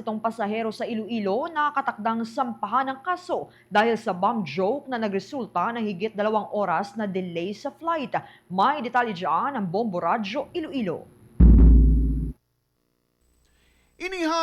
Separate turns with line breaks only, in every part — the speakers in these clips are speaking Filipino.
Itong pasahero sa Iloilo na katakdang sampahan ng kaso dahil sa bomb joke na nagresulta ng higit dalawang oras na delay sa flight. May detalye dyan ang Bombo Radyo Iloilo.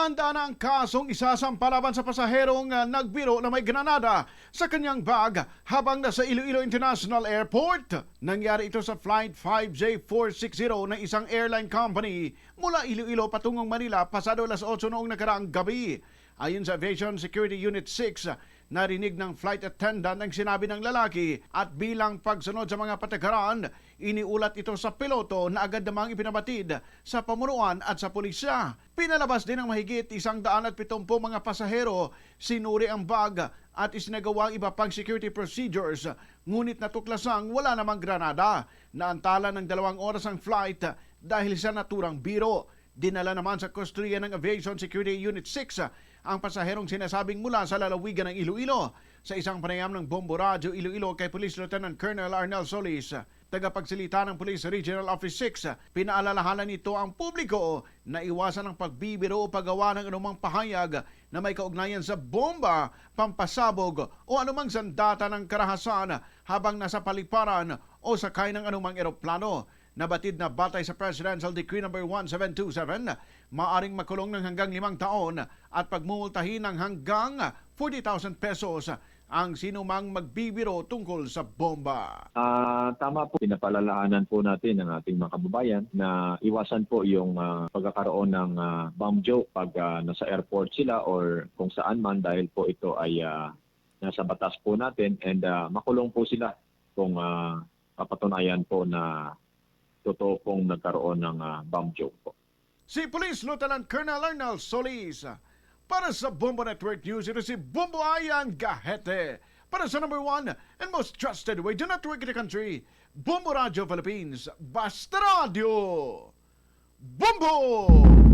Inihanda na ang kasong isasampalaban sa pasaherong ah, nagbiro na may granada sa kanyang bag habang nasa Iloilo International Airport. Nangyari ito sa Flight 5J460 ng isang airline company mula Iloilo patungong Manila pasado alas 8 noong nakaraang gabi. Ayon sa Aviation Security Unit 6, narinig ng flight attendant ang sinabi ng lalaki at bilang pagsunod sa mga patakaran, iniulat ito sa piloto na agad namang ipinabatid sa pamunuan at sa pulisya. Pinalabas din ng mahigit isang daan at pitumpo mga pasahero, sinuri ang bag at isinagawa ang iba pang security procedures. Ngunit natuklasang wala namang granada. Naantala ng dalawang oras ang flight dahil sa naturang biro. Dinala naman sa kustriya ng Aviation Security Unit 6 ang pasaherong sinasabing mula sa lalawigan ng Iloilo sa isang panayam ng Bombo Radyo Iloilo kay Police Lieutenant Colonel Arnel Solis. Tagapagsalita ng Police Regional Office 6, pinaalalahanan nito ang publiko na iwasan ang pagbibiro o paggawa ng anumang pahayag na may kaugnayan sa bomba, pampasabog o anumang sandata ng karahasan habang nasa paliparan o sakay ng anumang eroplano. Nabatid na batay sa Presidential Decree No. 1727, maaring makulong ng hanggang limang taon at pagmumultahin ng hanggang 40,000 pesos ang sinumang magbibiro tungkol sa bomba.
Ah, tama po, pinapalalahanan po natin ang ating mga kababayan na iwasan po yung ah, pagkakaroon ng ah, bomb joke pag ah, nasa airport sila or kung saan man dahil po ito ay ah, nasa batas po natin and ah, makulong po sila kung ah, papatunayan po na totoo pong nagkaroon ng ah, bomb joke po.
Si Police Lieutenant Colonel Arnel Solis. Para sa Bombo Network News, ito si Bombo Ayan Gahete. Para sa number one and most trusted radio network in the country, Bombo Radio Philippines. Basta Radio! Bombo!